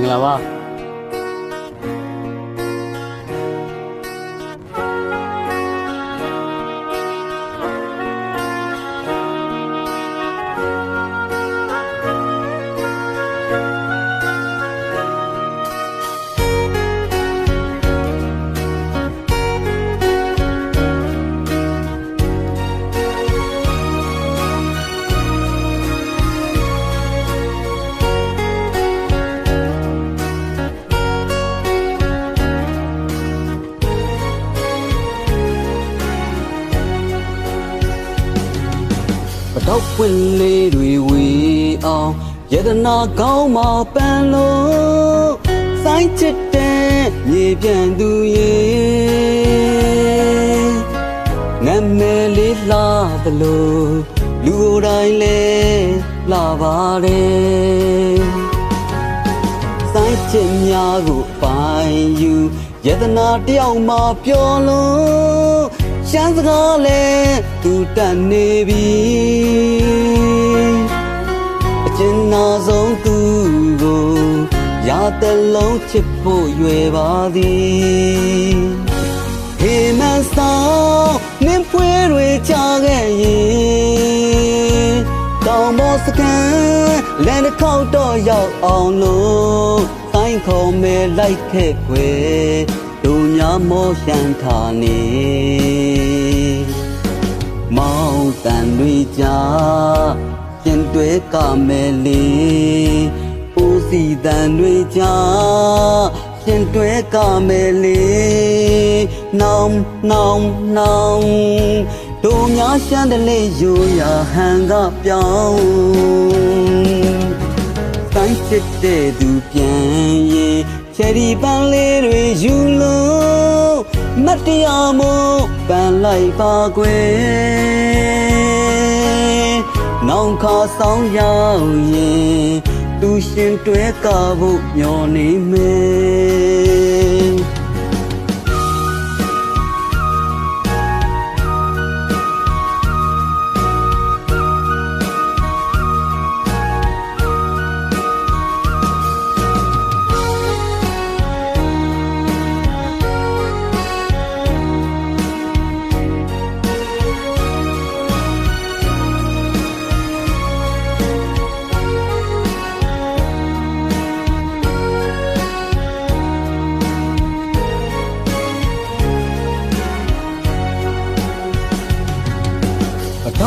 င်္ဂလာ ပါပတော့ပွင့်လေးတွေဝေအောင်ယတနာကောင်းမှပန်လို့စိုင်းချစ်တဲ့မြေပြန်သူရေငမ်းမယ်လေးလာသလိုလူကိုယ်တိုင်လဲလာပါတယ်စိုင်းချစ်များကိုပိုင်ယူယတနာတယောက်မှပြောလို့ရှမ်းစကားလဲသူတတ်နေပြီအကျဉ်း နာဆုံးသူကိုရတဲ့လုံးချစ်ဖို့ရွယ်ပါသည်ဟေမန်ဆောင်နင်းဖွေးတွေချခဲ့ရင်တောင်ပေါ်စကန်လန်တစ်ခေါက်တော့ရောက်အောင်လို့တိုင်းခုံမဲလိုက်ခဲ့ခွေတို့များမောရှန်ထာနေမောင်တန်တွေကြာ ရှင်တွဲကမဲလေးဦးစီတန်တွေကြာရှင်တွဲကမဲလေးနောင်နောင်နောင်တို့များရှမ်းတလေးယူရဟန်ကပြောင်းတိုင်းချစ်တဲ့သူပြန်ရင်ချယ်ရီပန်းလေးတွေယူလို့မတ်တရားမို့ပန်းလိုက်ပါကွယ် နောင်ခါဆောင်ရောက်ရင်သူရှင်တွဲကဖို့မျောနေမယ်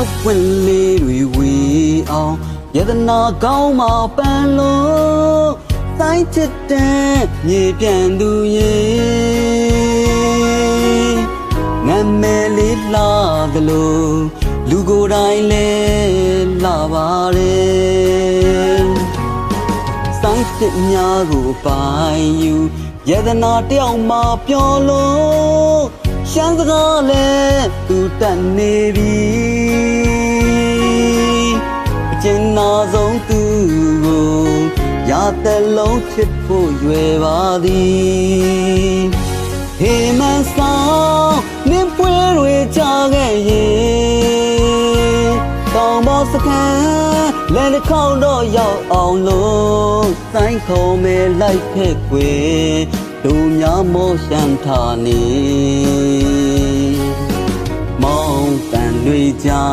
အတော့ပွင့်လေးတွေဝေအောင်ယတနာကောင်းမှပန်းလို့စိုင်းချစ်တဲ့မြေပြန်သူရေငမ်းမယ်လေးလာသလိုလူကိုယ်တိုင်လဲလာပါတယ်စိုင်းချစ်များကိုပိုင်ယူယတနာတယောက်မှပြောလို့ ရှမ်းစကားလဲသူတတ်နေပြီအကျဉ်းနာဆုံးသူကိုရတဲ့လုံးချစ်ဖို့ရွယ်ပါသည်ဟေမန်ဆောင်နင်းပွဲတွေကြခဲ့ရင်တောင်ပေါ်စကန်လဲတစ်ခေါက်တော့ရောက်အောင်လို့စိုင်းခုံမဲလိုက်ခဲ့ကွယ် တို့များမောရှမ်းထာနေမောင်တန်တွေကြာ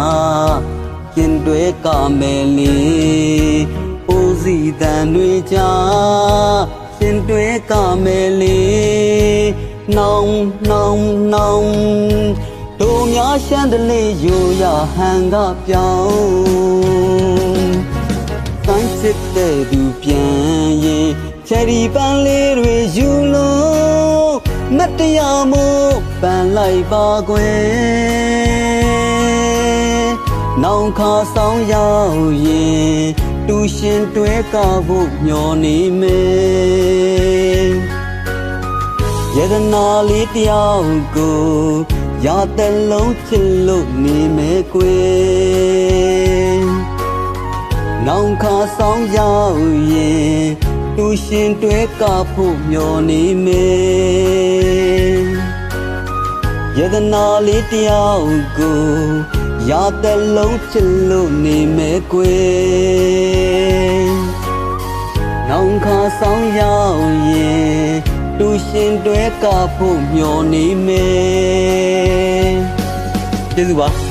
ကျင်တွဲကမဲလေးဦးစီတန်တွေကြာကျင်တွဲကမဲလေးနောင်နောင်နောင်တို့များရှမ်းတလေးယူရဟန်ကပြောင်းတိုင်းစစ်တဲ့သူပြန်ရင် ချယ်ရီပန်းလေးတွေယူလို့မတ်တရားမို့ပန်းလိုက်ပါကွယ်နောင်ခါဆောင်ရောက်ရင်တူရှင်တွဲကဖို့မျောနေမယ်ယတနာလေးတယောက်ကိုရတဲ့လုံးချစ်လို့နေမယ်ကွယ်နောင်ခါဆောင်ရောက်ရင် သူရှင်တွဲကဖို့မျောနေမယ်ယတနာလေးတယောက်ကိုရတဲ့လုံးချစ်လို့နေမယ်ကွယ်နောင်ခါဆောင်ရောက်ရင်တူရှင်တွဲကဖို့မျောနေမယ်ကျေးဇူးပါ